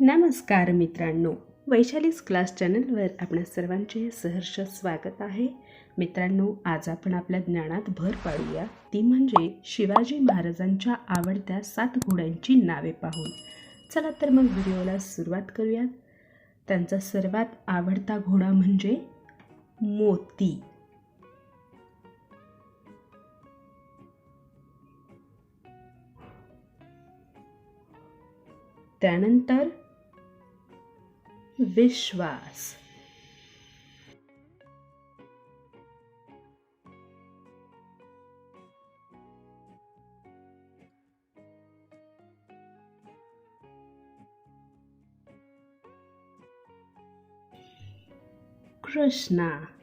नमस्कार मित्रांनो वैशालीस क्लास चॅनलवर आपणा सर्वांचे सहर्ष स्वागत आहे. मित्रांनो आज आपण आपल्या ज्ञानात भर पाडूया. ती म्हणजे शिवाजी महाराजांच्या आवडत्या सात घोड्यांची नावे पाहून. चला तर मग व्हिडिओला सुरुवात करूयात. त्यांचा सर्वात आवडता घोडा म्हणजे मोती. त्यानंतर विश्वास. कृष्णा.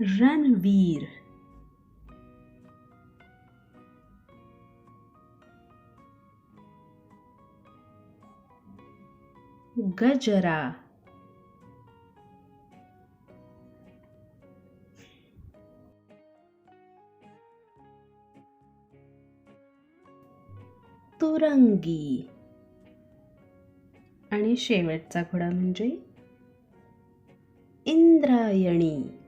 रणवीर गजरा तुरंगी. आणि शेवटचा घोडा म्हणजे? इंद्रायणी.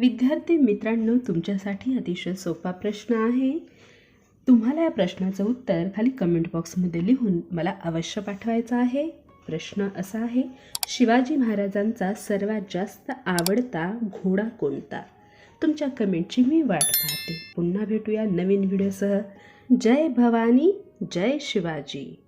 विद्यार्थी मित्रांनो तुमच्यासाठी अतिशय सोपा प्रश्न आहे. तुम्हाला या प्रश्नाचं उत्तर खाली कमेंट बॉक्समध्ये लिहून मला अवश्य पाठवायचं आहे. प्रश्न असा आहे शिवाजी महाराजांचा सर्वात जास्त आवडता घोडा कोणता? तुमच्या कमेंटची मी वाट पाहते. पुन्हा भेटूया नवीन व्हिडिओसह जय भवानी जय शिवाजी.